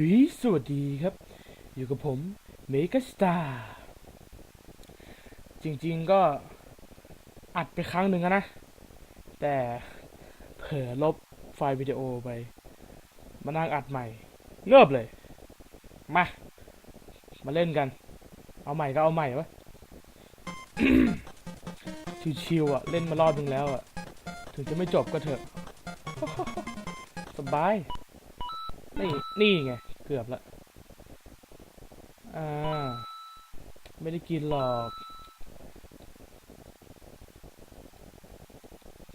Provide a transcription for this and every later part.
ฮ้ยสวัสดีครับ อยู่กับผมเมกาสตาร์จริงๆก็อัดไปครั้งหนึ่งนะ แต่เผลอลบไฟล์วิดีโอไป มานั่งอัดใหม่ เงือบเลย มา มาเล่นกัน เอาใหม่ก็เอาใหม่วะชิวๆอะ เล่นมารอบนึงแล้วอะ ถึงจะไม่จบก็เถอะ สบาย นี่ นี่ไง เกือบละ อ่า ไม่ได้กินหรอก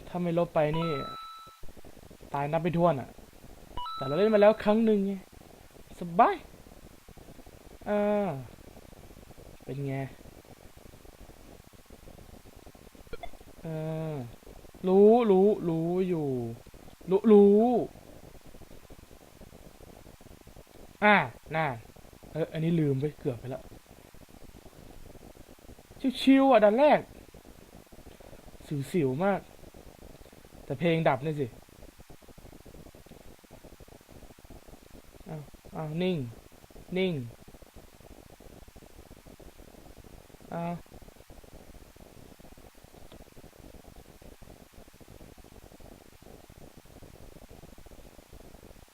ถ้าไม่ลบไปนี่ ตายนับไปท้วนอะ แต่เราเล่นมาแล้วครั้งหนึ่งไง สบาย อ่า เป็นไง เออรู้ รู้ รู้อยู่ รู้ รู้ อ่าน่าเอออันนี้ลืมไปเกือบไปแล้วชิวๆอะดันแรก สิวๆมาก แต่เพลงดับนี่สิอ้าวอ้าวนิ่ง นิ่งอ้าว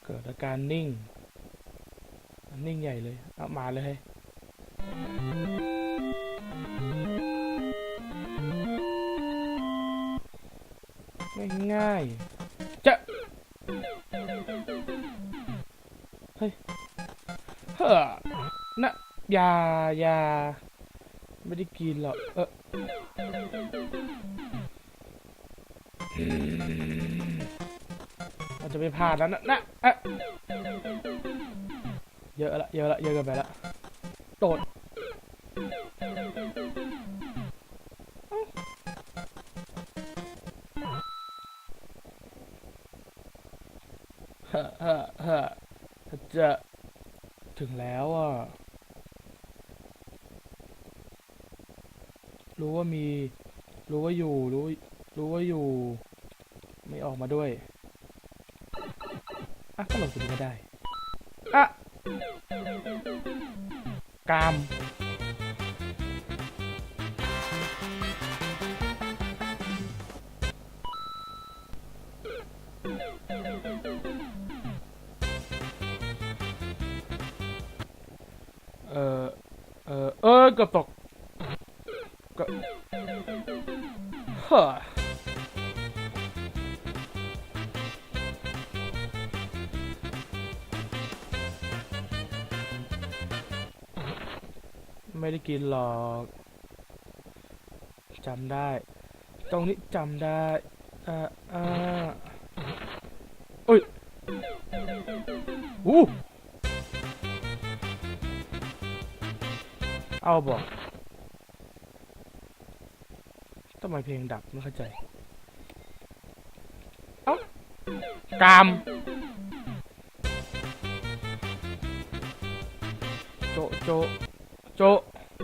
เกิดอาการนิ่ง นิ่งใหญ่เลยเอามาเลยง่ายๆจะเฮ้ยเฮ้อนะยายาไม่ได้กินหรอกเอออืมเราจะไม่พลาดแล้วนะนะอะ เยอะละเยอะละเยอะเกินไปละโดดเฮ้อเฮ้อเฮ้อจะถึงแล้วอะ รู้ว่ามี รู้ว่าอยู่ รู้ รู้ว่าอยู่ ไม่ออกมาด้วย อะก็หลงตรงนี้ก็ได้ อะ กาม เออเออเออเกือบตกก็เฮ้อ ไม่ได้กินหรอกจำได้ ตรงนี้จำได้อ่าอ่าอุ้ยอู้เอาบอกทำไมเพลงดับไม่เข้าใจ เอ้ากามโจโจ ちょ。ト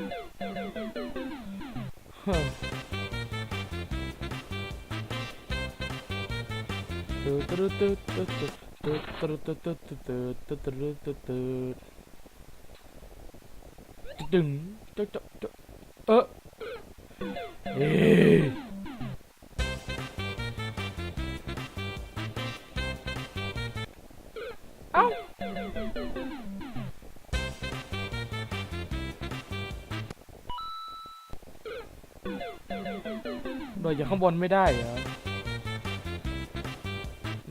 ゥトゥルトゥトゥトゥトゥトゥルトゥトゥトゥトゥトゥルトゥトゥトゥトゥントゥトゥトゥ โดดจากข้างบนไม่ได้เหรอ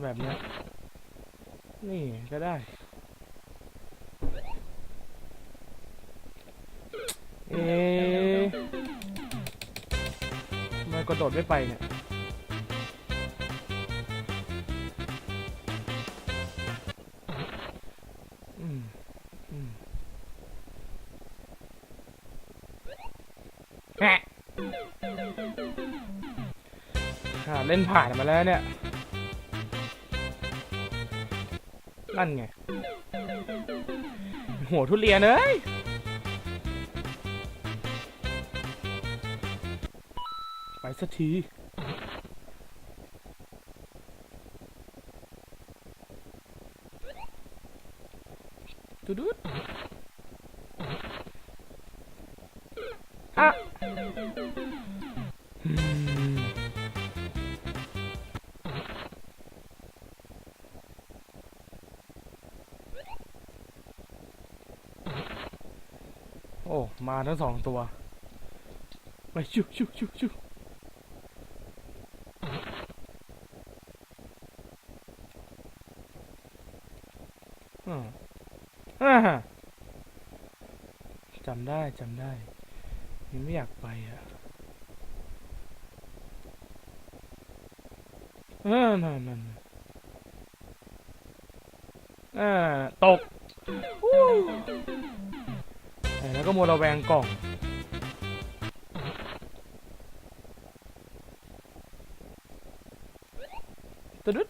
แบบเนี้ยนี่ก็ได้เอ๊ะทำไมกระโดดไม่ไปเนี่ย เล่นผ่านมาแล้วเนี่ย นั่นไง หัวทุเรียนเอ้ยไปสักทีตุดุดอะ มโอ้มาทั้งสองตัว ไปชุชุชุชุอืมอ่าจำได้จำได้ยังไม่อยากไปอะเออนั่นนั่นอ่าตกอู้เอ้ย แล้วก็มัวระแวงกล่องตึ๊ด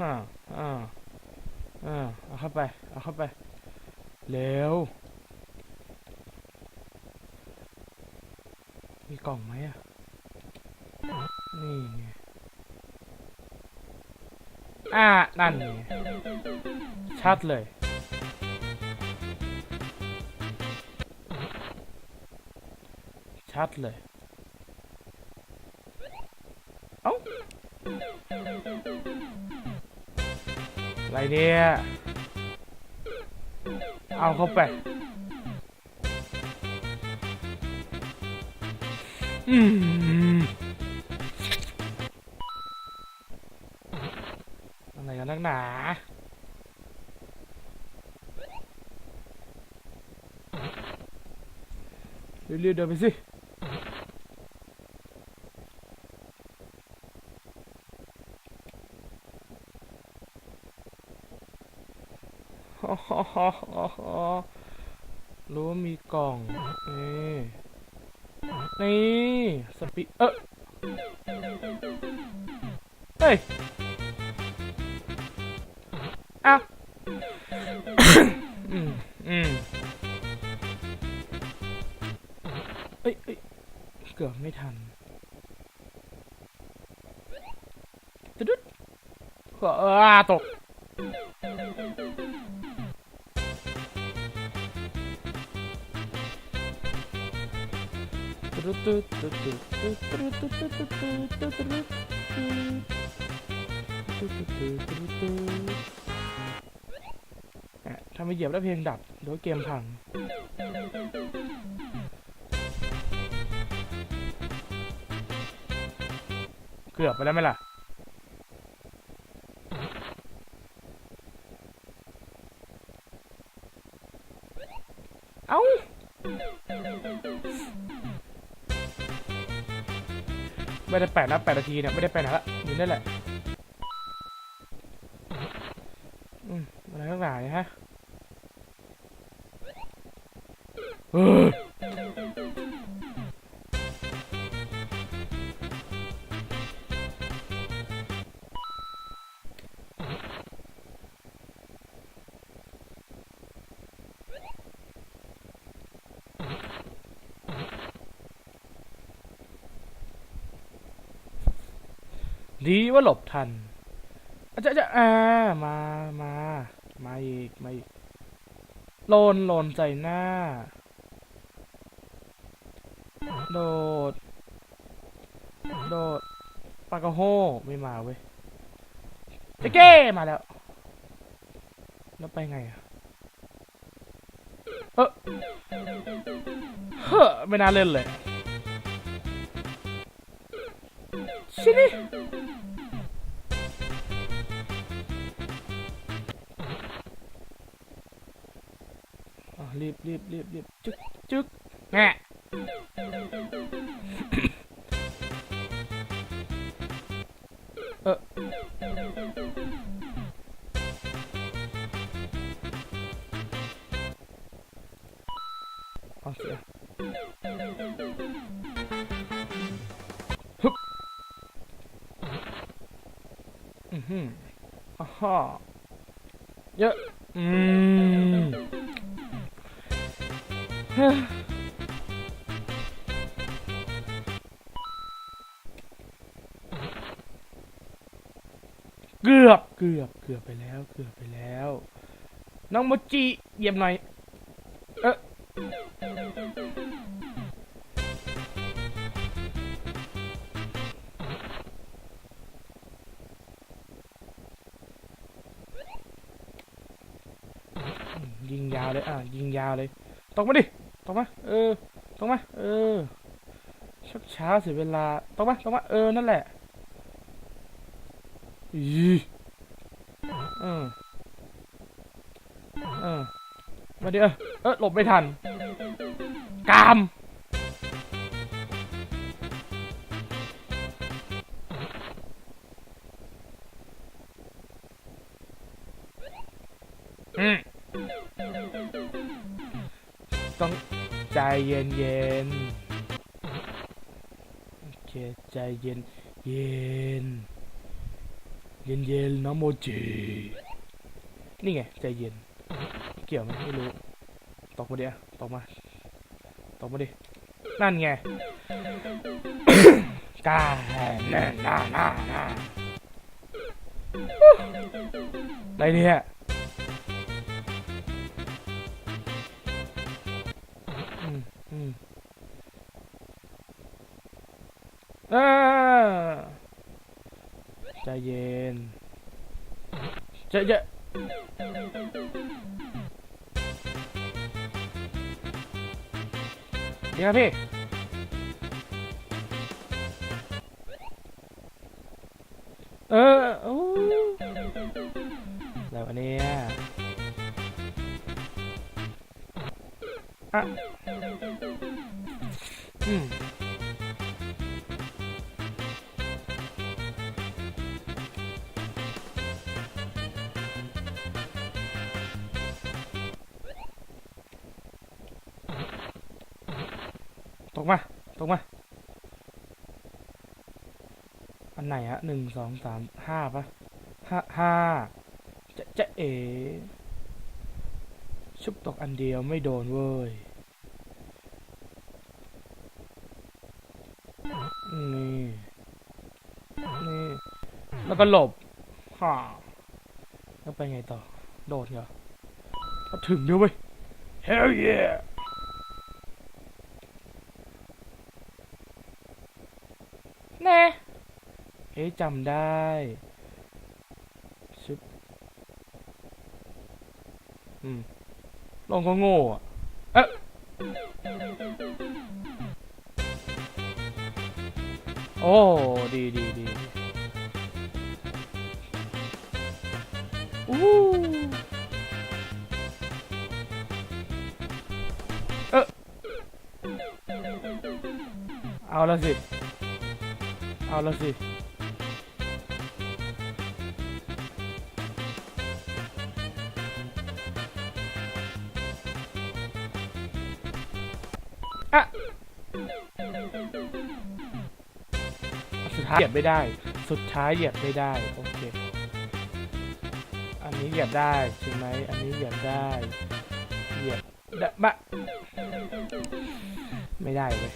ฮ่าอ่าอ่าเอาเข้าไป เอาเข้าไป เร็ว มีกล่องไหมอะ นี่อ่า นั่นไงชัดเลยชัดเลย เอ้าอะไรเนี่ย เอาเข้าไป อืม นนักหนาเรื่อยๆเดินไปสิรู้ว่ามีกล่อง นี่ นี่ สปีเออ อ้าวอืมอืมเอ้ยเอ้ยเกือบไม่ทันตึ๊ดๆเออตกอะ ถ้าไม่เหยียบแล้วเพลงดับเดี๋ยวเกมพัง เกือบไปแล้วไหมล่ะ เอ้า ไม่ได้แปดนะแปดนาทีเนี่ย ไม่ได้ไปไหนละอยู่นั่แหละ ดีว่าหลบทันอาจจะจะอ่ามามามาอีกมาอีกโลนโลนใจหน้า โดด โดดปากกโฮไม่มาเว้ยเจ๊เก้มาแล้ว แล้วไปไงอะเออเฮ้อไม่น่าเล่นเลย ชินี่อะรีบรีบรีบรีบจึ๊กจึ๊กแงะเออเอาเสีย ฮึอ้าฮ่เยอะ อืมเกือบ เกือบ เกือบไปแล้ว เกือบไปแล้ว น้องโมจิเยียบหน่อย ยิงยาวเลยตกมาดิตกมา เออตกมา เออชักช้าเสียเวลาตกมาตกมา เออ นั่นแหละอีเออเออมาดิเออเออหลบไม่ทัน กามอืม ต้องใจเย็นเย็นๆโอเคใจเย็นเย็นเย็นเย็นนะโมจินี่ไงใจเย็น เกี่ยวไหมไม่รู้ตกมาเดิอะตกมาตกมาดินั่นไงกาแน่น่าน่าน่าอะไรเนี่ย อืมอืมอ่าใจเย็นใจเย็นเดี๋ยวครับพี่เออโอ้แล้วอันนี้อะ ตกมา ตกมา อันไหนฮะหนึ่งสองสามห้าปะห้าห้าจะจะเอชุบตกอันเดียวไม่โดนเว้ย แล้วก็หลบฮ่าแล้วไปไงต่อ โดดเหรอก็ถึงเดี๋ยวเว้ย hell yeah แน่เอ๊ะจำได้ชุบอืมลองก็โง่อะเอ๊ะโอ้ ดีดีดี เอ๊ะเอาละสิ เอาละสิอะสุดท้ายเหยียบไม่ได้ สุดท้ายเหยียบไม่ได้โอันนี้เหยียบได้ใช่ไหมอันนี้เหยียบได้เหยียบได้บะไม่ได้เลย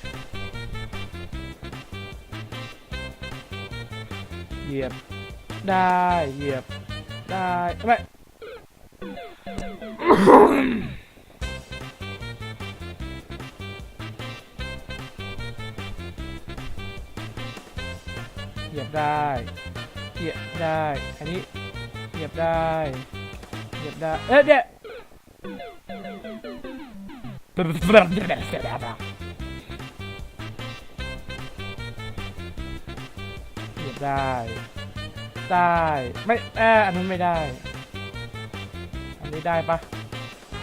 เหยียบได้เหยียบได้ไม่เหยียบได้เหยียบได้ อันนี้ เหยียบได้เหยียบได้เอ๊ะเดี๋ยวเหยียบได้ ได้ไม่แอออันนั้นไม่ได้ อันนี้ได้ปะ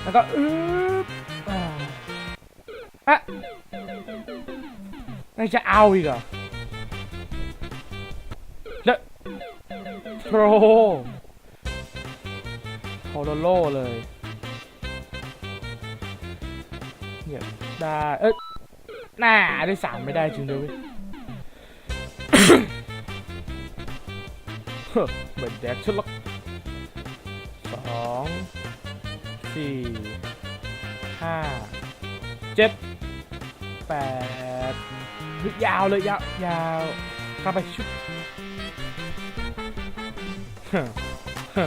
แล้วก็อึ๊บอ่าอะยังจะเอาอีกเหรอโปร โลโลเลยเหยียได้ เอ๊ะน่าได้สามไม่ได้จริงด้วยเหมือนแดกชุดละสองสี่ห้าเจ็ดแปดยาวเลยยาวยาวเข้าไปชุบฮึฮึ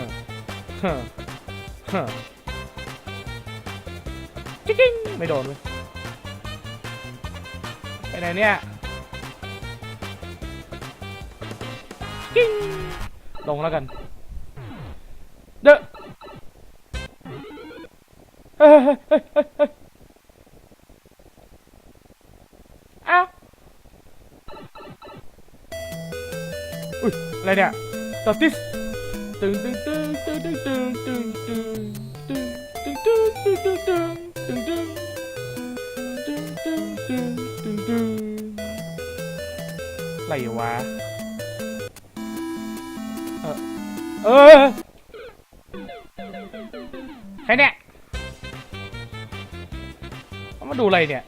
ฮึฮึ จิ๊งไม่โดนเลยไปไหนเนี่ยจิ๊งลงแล้วกัน เด้อเฮ้ยเฮ้ยเฮ้ยเฮ้ยอ้าอุ้ยอะไรเนี่ยตัดทิสตึงตึงตึงตึงตึงตึงตึง ตึงตึงตึงตึงตึงตึงตึงตึงตึงอะไรวะ เออเออใครเนี่ยเขามาดูอะไรเนี่ย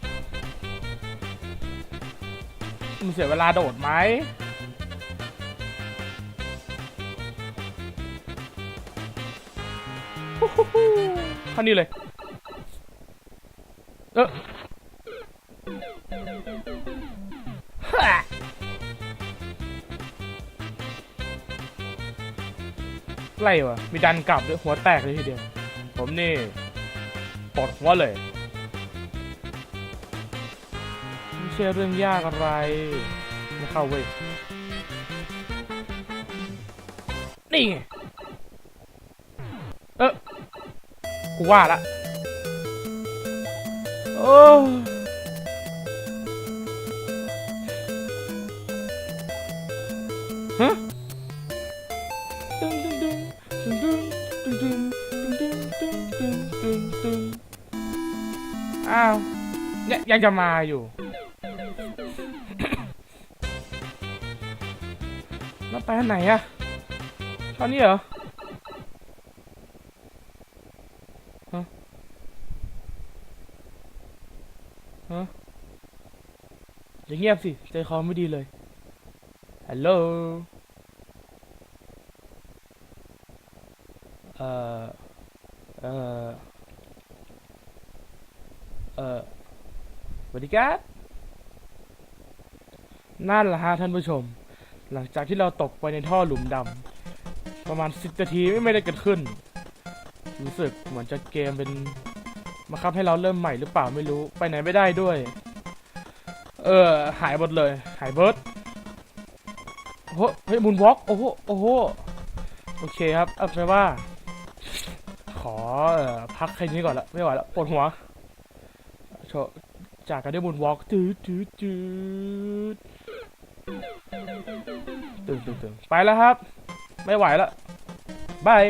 มันเสียเวลาโดดไหมเท่านี้เลย ไรวะมีดันกลับด้วยหัวแตกเลยทีเดียว ผมนี่ปลดหัวเลยไม่ใช่เรื่องยากอะไรไม่เข้าเว้ยนี่ไงเออกูว่าละโอ้ ยังจะมาอยู่แล้วไปไหนอะตอนนี้เหรอฮะอย่าเงียบสิใจคอไม่ดีเลย ฮัลโหล เอ่อ เอ่อ เอ่อ สวัสนั่นแหละฮะท่านผู้ชม หลังจากที่เราตกไปในท่อหลุมดำประมาณสิบนาทีไม่ได้เกิดขึ้น รู้สึกเหมือนจะเกมเป็นมาคับให้เราเริ่มใหม่หรือเปล่าไม่รู้ไปไหนไม่ได้ด้วย เออหายหมดเลย หายเบิร์ดโอ้โหเฮ้ยมุนวอล์กโอ้โหโอ้โหโอเคครับเอาไปนว่าขอออพักแค่นี้ก่อนละไม่ไหวล้วปวดหัวโช จากกันด้วยมุญวอล์กจืดจืดจืดตึงตึงตึงไปแล้วครับ ไม่ไหวแล้วบาย